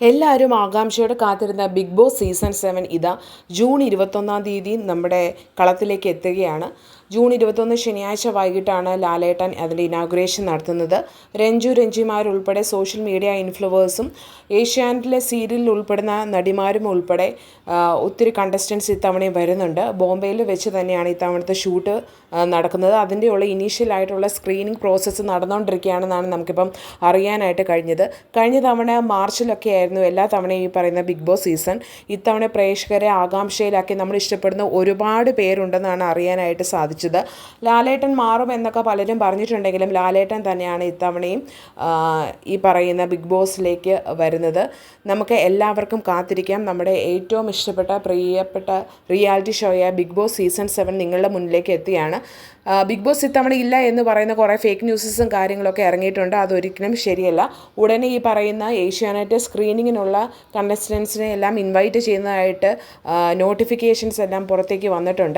എല്ലാവരും ആകാംക്ഷയോടെ കാത്തിരുന്ന ബിഗ് ബോസ് സീസൺ സെവൻ ഇതാ ജൂൺ ഇരുപത്തൊന്നാം തീയതി നമ്മുടെ കളത്തിലേക്ക് എത്തുകയാണ്. ജൂൺ ഇരുപത്തൊന്ന് ശനിയാഴ്ച വൈകിട്ടാണ് ലാലേട്ടൻ അതിന്റെ ഇനാഗുറേഷൻ നടത്തുന്നത്. രഞ്ജു രഞ്ജിമാരുൾപ്പെടെ സോഷ്യൽ മീഡിയ ഇൻഫ്ലുവേഴ്സും ഏഷ്യാനെറ്റിലെ സീരിയലിൽ ഉൾപ്പെടുന്ന നടിമാരും ഉൾപ്പെടെ ഒത്തിരി കണ്ടസ്റ്റൻസ് ഇത്തവണയും വരുന്നുണ്ട്. ബോംബെയിൽ വെച്ച് തന്നെയാണ് ഇത്തവണത്തെ ഷൂട്ട് നടക്കുന്നത്. അതിന്റെയുള്ള ഇനീഷ്യൽ ആയിട്ടുള്ള സ്ക്രീനിങ് പ്രോസസ്സ് നടന്നുകൊണ്ടിരിക്കുകയാണെന്നാണ് നമുക്കിപ്പം അറിയാനായിട്ട് കഴിഞ്ഞത്. കഴിഞ്ഞ തവണ മാർച്ചിലൊക്കെ ആയിരുന്നു എല്ലാ തവണയും ഈ പറയുന്ന ബിഗ് ബോസ് സീസൺ ഇത്തവണ പ്രേക്ഷകരെ ആകാംക്ഷയിലാക്കി നമ്മൾ ഇഷ്ടപ്പെടുന്ന ഒരുപാട് പേരുണ്ടെന്നാണ് അറിയാനായിട്ട് സാധിച്ചത്. ലാലേട്ടൻ മാറും എന്നൊക്കെ പലരും പറഞ്ഞിട്ടുണ്ടെങ്കിലും ലാലേട്ടൻ തന്നെയാണ് ഇത്തവണയും ഈ പറയുന്ന ബിഗ് ബോസിലേക്ക് വരുന്നത്. നമുക്ക് എല്ലാവർക്കും കാത്തിരിക്കാം. നമ്മുടെ ഏറ്റവും ഇഷ്ടപ്പെട്ട പ്രിയപ്പെട്ട റിയാലിറ്റി ഷോയായ ബിഗ് ബോസ് സീസൺ സെവൻ നിങ്ങളുടെ മുന്നിലേക്ക് എത്തിയാണ്. ബിഗ് ബോസ് ഇത്തവണ ഇല്ല എന്ന് പറയുന്ന കുറേ ഫേക്ക് ന്യൂസസും കാര്യങ്ങളൊക്കെ ഇറങ്ങിയിട്ടുണ്ട്. അതൊരിക്കലും ശരിയല്ല. ഉടനെ ഈ പറയുന്ന ഏഷ്യാനെറ്റ് സ്ക്രീനിങ്ങിനുള്ള കണ്ടസ്റ്റൻസിനെ എല്ലാം ഇൻവൈറ്റ് ചെയ്യുന്നതായിട്ട് നോട്ടിഫിക്കേഷൻസ് എല്ലാം പുറത്തേക്ക് വന്നിട്ടുണ്ട്.